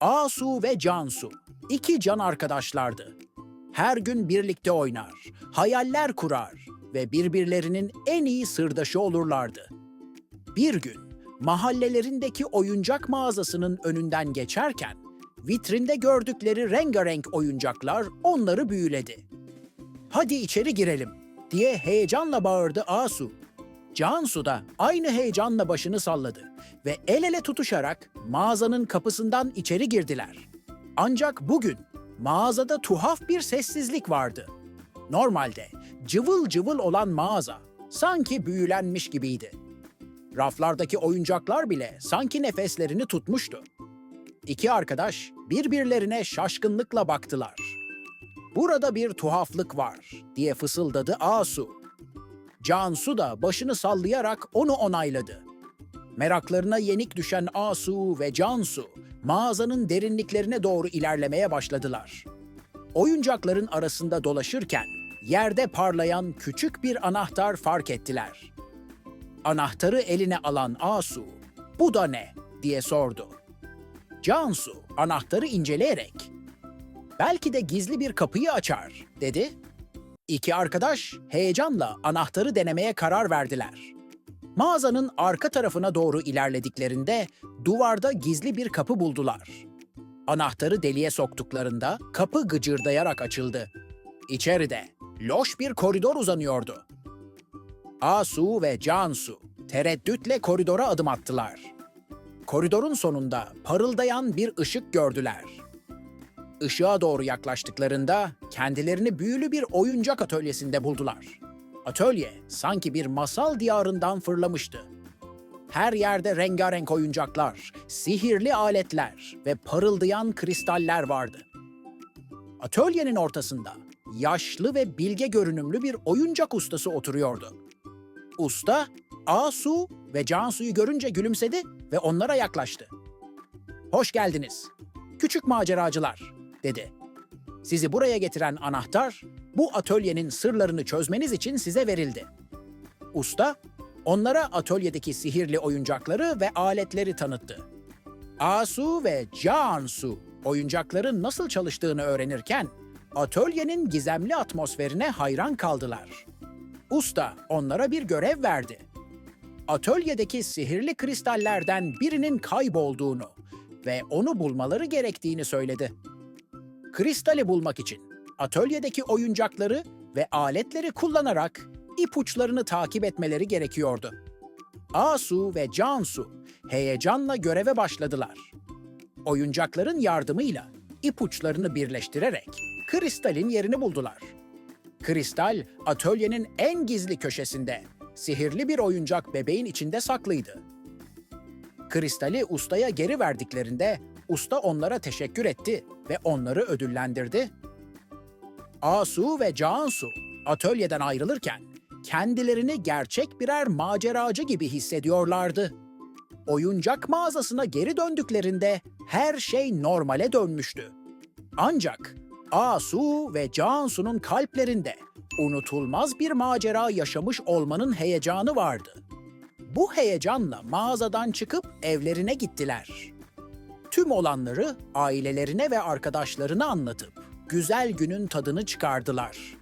Asu ve Cansu iki can arkadaşlardı. Her gün birlikte oynar, hayaller kurar ve birbirlerinin en iyi sırdaşı olurlardı. Bir gün mahallelerindeki oyuncak mağazasının önünden geçerken vitrinde gördükleri rengarenk oyuncaklar onları büyüledi. "Hadi içeri girelim." diye heyecanla bağırdı Asu. Cansu da aynı heyecanla başını salladı ve el ele tutuşarak mağazanın kapısından içeri girdiler. Ancak bugün mağazada tuhaf bir sessizlik vardı. Normalde cıvıl cıvıl olan mağaza sanki büyülenmiş gibiydi. Raflardaki oyuncaklar bile sanki nefeslerini tutmuştu. İki arkadaş birbirlerine şaşkınlıkla baktılar. Burada bir tuhaflık var diye fısıldadı Asu. Cansu da başını sallayarak onu onayladı. Meraklarına yenik düşen Asu ve Cansu mağazanın derinliklerine doğru ilerlemeye başladılar. Oyuncakların arasında dolaşırken yerde parlayan küçük bir anahtar fark ettiler. Anahtarı eline alan Asu, "Bu da ne?" diye sordu. Cansu anahtarı inceleyerek, "Belki de gizli bir kapıyı açar." dedi. İki arkadaş heyecanla anahtarı denemeye karar verdiler. Mağazanın arka tarafına doğru ilerlediklerinde duvarda gizli bir kapı buldular. Anahtarı deliğe soktuklarında kapı gıcırdayarak açıldı. İçeride loş bir koridor uzanıyordu. Asu ve Cansu tereddütle koridora adım attılar. Koridorun sonunda parıldayan bir ışık gördüler. Işığa doğru yaklaştıklarında kendilerini büyülü bir oyuncak atölyesinde buldular. Atölye sanki bir masal diyarından fırlamıştı. Her yerde rengarenk oyuncaklar, sihirli aletler ve parıldayan kristaller vardı. Atölyenin ortasında yaşlı ve bilge görünümlü bir oyuncak ustası oturuyordu. Usta, Asu ve Cansu'yu görünce gülümsedi ve onlara yaklaştı. Hoş geldiniz. Küçük maceracılar, dedi. Sizi buraya getiren anahtar, bu atölyenin sırlarını çözmeniz için size verildi. Usta, onlara atölyedeki sihirli oyuncakları ve aletleri tanıttı. Asu ve Cansu oyuncakların nasıl çalıştığını öğrenirken, atölyenin gizemli atmosferine hayran kaldılar. Usta onlara bir görev verdi. Atölyedeki sihirli kristallerden birinin kaybolduğunu ve onu bulmaları gerektiğini söyledi. Kristali bulmak için atölyedeki oyuncakları ve aletleri kullanarak ipuçlarını takip etmeleri gerekiyordu. Asu ve Cansu heyecanla göreve başladılar. Oyuncakların yardımıyla ipuçlarını birleştirerek kristalin yerini buldular. Kristal atölyenin en gizli köşesinde sihirli bir oyuncak bebeğin içinde saklıydı. Kristali ustaya geri verdiklerinde usta onlara teşekkür etti ve onları ödüllendirdi. Asu ve Cansu atölyeden ayrılırken kendilerini gerçek birer maceracı gibi hissediyorlardı. Oyuncak mağazasına geri döndüklerinde her şey normale dönmüştü. Ancak Asu ve Cansu'nun kalplerinde unutulmaz bir macera yaşamış olmanın heyecanı vardı. Bu heyecanla mağazadan çıkıp evlerine gittiler. Tüm olanları ailelerine ve arkadaşlarına anlatıp güzel günün tadını çıkardılar.